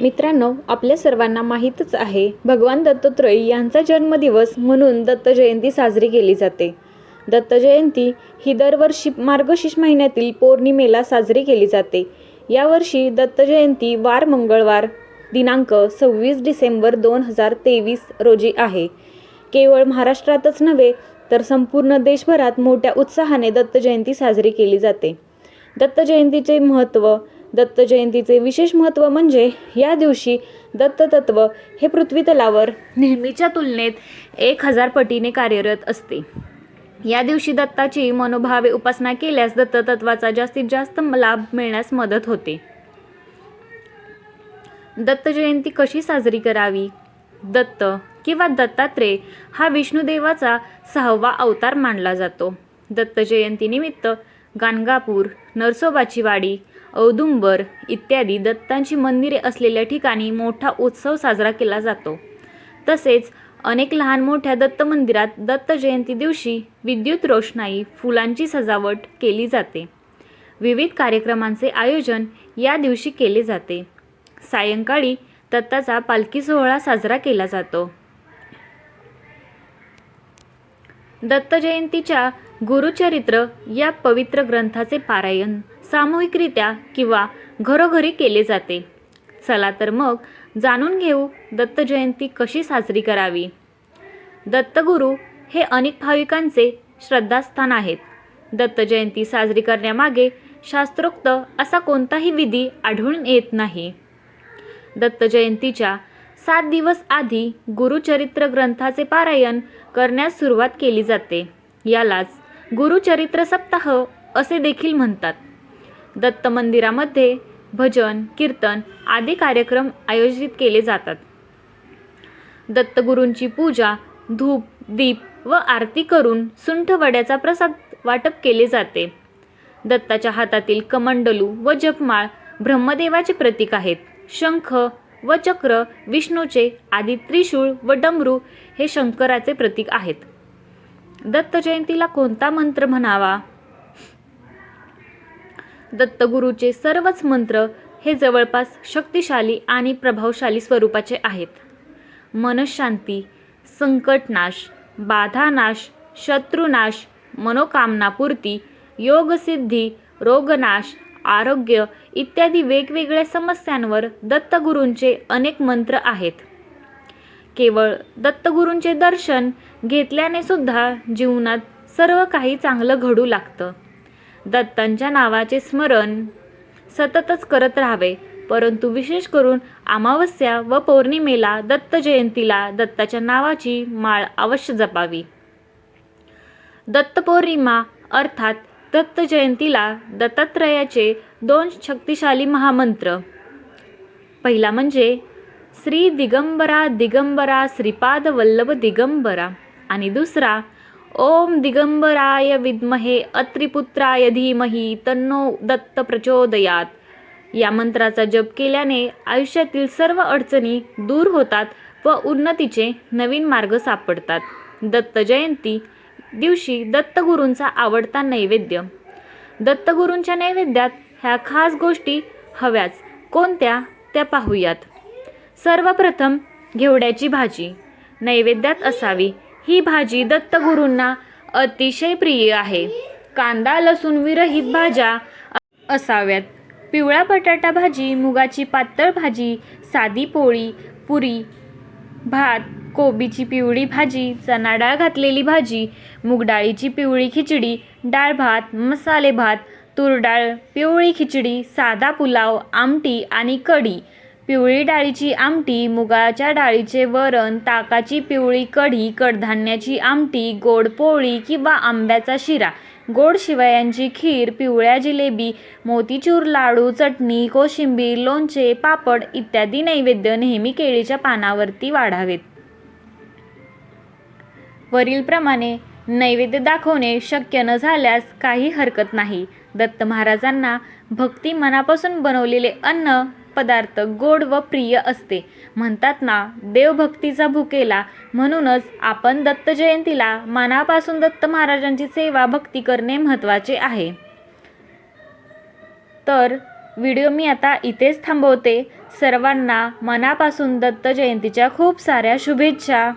मित्रांनो आपल्या सर्वांना माहीतच आहे भगवान दत्तत्रयी यांचा जन्मदिवस म्हणून दत्त जयंती साजरी केली जाते. दत्त जयंती ही दरवर्षी मार्गशीर्ष महिन्यातील पौर्णिमेला साजरी केली जाते. यावर्षी दत्त जयंती वार मंगळवार दिनांक सव्वीस डिसेंबर दोन हजार तेवीस रोजी आहे. केवळ महाराष्ट्रातच नव्हे तर संपूर्ण देशभरात मोठ्या उत्साहाने दत्त जयंती साजरी केली जाते. दत्त जयंतीचे महत्त्व दत्त जयंतीचे विशेष महत्त्व म्हणजे या दिवशी दत्ततत्व हे पृथ्वीतलावर नेहमीच्या तुलनेत एक हजार पटीने कार्यरत असते. या दिवशी दत्ताची मनोभावे उपासना केल्यास दत्ततत्वाचा जास्तीत जास्त लाभ मिळण्यास मदत होते. दत्त जयंती कशी साजरी करावी? दत्त किंवा दत्तात्रेय हा विष्णुदेवाचा सहावा अवतार मानला जातो. दत्त जयंतीनिमित्त गाणगापूर नरसोबाची वाडी औदुंबर इत्यादी दत्तांची मंदिरे असलेल्या ठिकाणी मोठा उत्सव साजरा केला जातो. तसेच अनेक लहान मोठ्या दत्त मंदिरात दत्त जयंती दिवशी विद्युत रोषणाई फुलांची सजावट केली जाते. विविध कार्यक्रमांचे आयोजन या दिवशी केले जाते. सायंकाळी दत्ताचा पालखी सोहळा साजरा केला जातो. दत्त जयंतीच्या गुरुचरित्र या पवित्र ग्रंथाचे पारायण सामूहिकरित्या किंवा घरोघरी केले जाते. चला तर मग जाणून घेऊ दत्त जयंती कशी साजरी करावी. दत्तगुरू हे अनेक भाविकांचे श्रद्धास्थान आहेत. दत्त जयंती साजरी करण्यामागे शास्त्रोक्त असा कोणताही विधी आढळून येत नाही. दत्त जयंतीच्या सात दिवस आधी गुरुचरित्र ग्रंथाचे पारायण करण्यास सुरुवात केली जाते. यालाच गुरुचरित्र सप्ताह असे देखील म्हणतात. दत्त मंदिरामध्ये भजन कीर्तन आदी कार्यक्रम आयोजित केले जातात. दत्तगुरूंची पूजा धूप दीप व आरती करून सुंठवड्याचा प्रसाद वाटप केले जाते. दत्ताच्या हातातील कमंडलू व जपमाळ ब्रह्मदेवाचे प्रतीक आहेत. शंख व चक्र विष्णूचे आदी त्रिशूळ व डमरू हे शंकराचे प्रतीक आहेत. दत्त जयंतीला कोणता मंत्र म्हणावा? दत्तगुरूचे सर्वच मंत्र हे जवळपास शक्तिशाली आणि प्रभावशाली स्वरूपाचे आहेत. मनशांती संकटनाश बाधानाश शत्रुनाश मनोकामनापूर्ती योगसिद्धी रोगनाश आरोग्य इत्यादी वेगवेगळ्या समस्यांवर दत्तगुरूंचे अनेक मंत्र आहेत. केवळ दत्तगुरूंचे दर्शन घेतल्याने सुद्धा जीवनात सर्व काही चांगलं घडू लागतं. दत्तांच्या नावाचे स्मरण सततच करत राहावे. परंतु विशेष करून अमावस्या व पौर्णिमेला दत्त जयंतीला दत्ताच्या नावाची माळ अवश्य जपावी. दत्तपौर्णिमा अर्थात दत्त जयंतीला दत्तात्रयाचे दोन शक्तिशाली महामंत्र. पहिला म्हणजे श्री दिगंबरा दिगंबरा श्रीपाद वल्लभ दिगंबरा. आणि दुसरा ओम दिगंबराय विद्महे अत्रिपुत्राय धीमही तन्नो दत्त प्रचोदयात. या मंत्राचा जप केल्याने आयुष्यातील सर्व अडचणी दूर होतात व उन्नतीचे नवीन मार्ग सापडतात. दत्त जयंती दिवशी दत्तगुरूंचा आवडता नैवेद्य. दत्तगुरूंच्या नैवेद्यात ह्या खास गोष्टी हव्याच. कोणत्या? त्या पाहूयात. सर्वप्रथम घेवड्याची भाजी. नैवेद्यात असावी. ही भाजी दत्तगुरूंना अतिशय प्रिय आहे. कांदा लसूण विरहित भाज्या असाव्यात. पिवळा बटाटा भाजी मुगाची पातळ भाजी साधी पोळी पुरी भात कोबीची पिवळी भाजी चणा डाळ घातलेली भाजी मूगडाळीची पिवळी खिचडी डाळ भात मसाले भात तूर डाळ पिवळी खिचडी साधा पुलाव आमटी आणि कढी. पिवळी डाळीची आमटी मुगाच्या डाळीचे वरण ताकाची पिवळी कढी कडधान्याची आमटी गोड पोळी किंवा आंब्याचा शिरा. गोड शिवयांची खीर पिवळ्या जिलेबी मोतीचूर लाडू चटणी कोशिंबीर लोणचे पापड इत्यादी नैवेद्य नेहमी केळीच्या पानावरती वाढावेत. वरीलप्रमाणे नैवेद्य दाखवणे शक्य न झाल्यास काही हरकत नाही. दत्त महाराजांना भक्ती मनापासून बनवलेले अन्न पदार्थ गोड व प्रिय असते. म्हणतात ना देवभक्तीचा भुकेला म्हणूनच आपण दत्त जयंतीला मनापासून दत्त महाराजांची सेवा भक्ती करणे महत्त्वाचे आहे. तर व्हिडिओ मी आता इथेच थांबवते. सर्वांना मनापासून दत्त जयंतीच्या खूप साऱ्या शुभेच्छा.